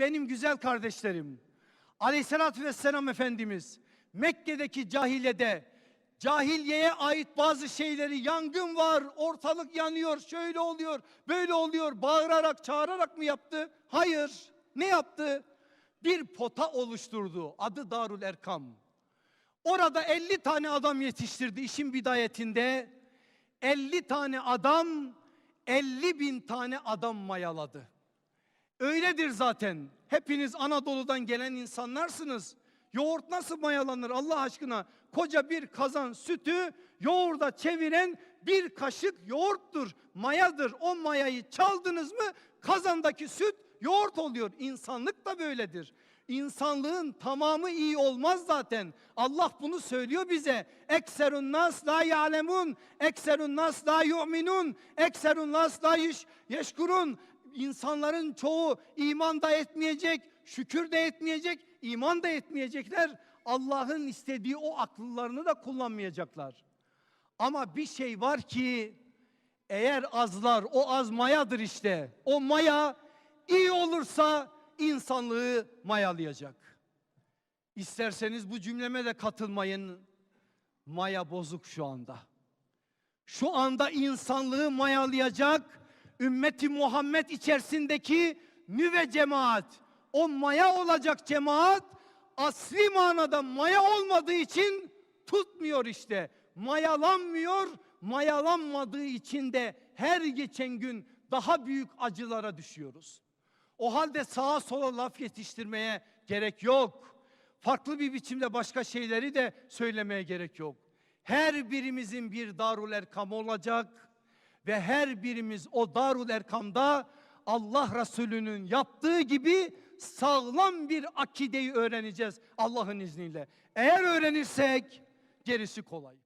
benim güzel kardeşlerim. Aleyhissalatü vesselam Efendimiz Mekke'deki cahilede cahiliyeye ait bazı şeyleri yangın var, ortalık yanıyor, şöyle oluyor, böyle oluyor bağırarak, çağırarak mı yaptı? Hayır. Ne yaptı? Bir pota oluşturdu. Adı Darul Erkam. Orada 50 tane adam yetiştirdi işin bidayetinde. 50 tane adam 50 bin tane adam mayaladı. Öyledir zaten. Hepiniz Anadolu'dan gelen insanlarsınız. Yoğurt nasıl mayalanır Allah aşkına? Koca bir kazan sütü yoğurda çeviren bir kaşık yoğurttur, mayadır. O mayayı çaldınız mı kazandaki süt yoğurt oluyor. İnsanlık da böyledir. İnsanlığın tamamı iyi olmaz zaten. Allah bunu söylüyor bize. Ekserun nas la ya'lemun, ekserun nas la yu'minun, ekserun nas la yeş- yeşkurun. İnsanların çoğu iman da etmeyecek, şükür de etmeyecek, iman da etmeyecekler. Allah'ın istediği o akıllarını da kullanmayacaklar. Ama bir şey var ki eğer azlar o az mayadır işte. O maya iyi olursa insanlığı mayalayacak. İsterseniz bu cümleme de katılmayın. Maya bozuk şu anda. Şu anda insanlığı mayalayacak ümmeti Muhammed içerisindeki nüve cemaat. O maya olacak cemaat asli manada maya olmadığı için tutmuyor işte. Mayalanmıyor, mayalanmadığı için de her geçen gün daha büyük acılara düşüyoruz. O halde sağa sola laf yetiştirmeye gerek yok. Farklı bir biçimde başka şeyleri de söylemeye gerek yok. Her birimizin bir Darul Erkam olacak ve her birimiz o Darul Erkam'da Allah Resulü'nün yaptığı gibi sağlam bir akideyi öğreneceğiz Allah'ın izniyle. Eğer öğrenirsek gerisi kolay.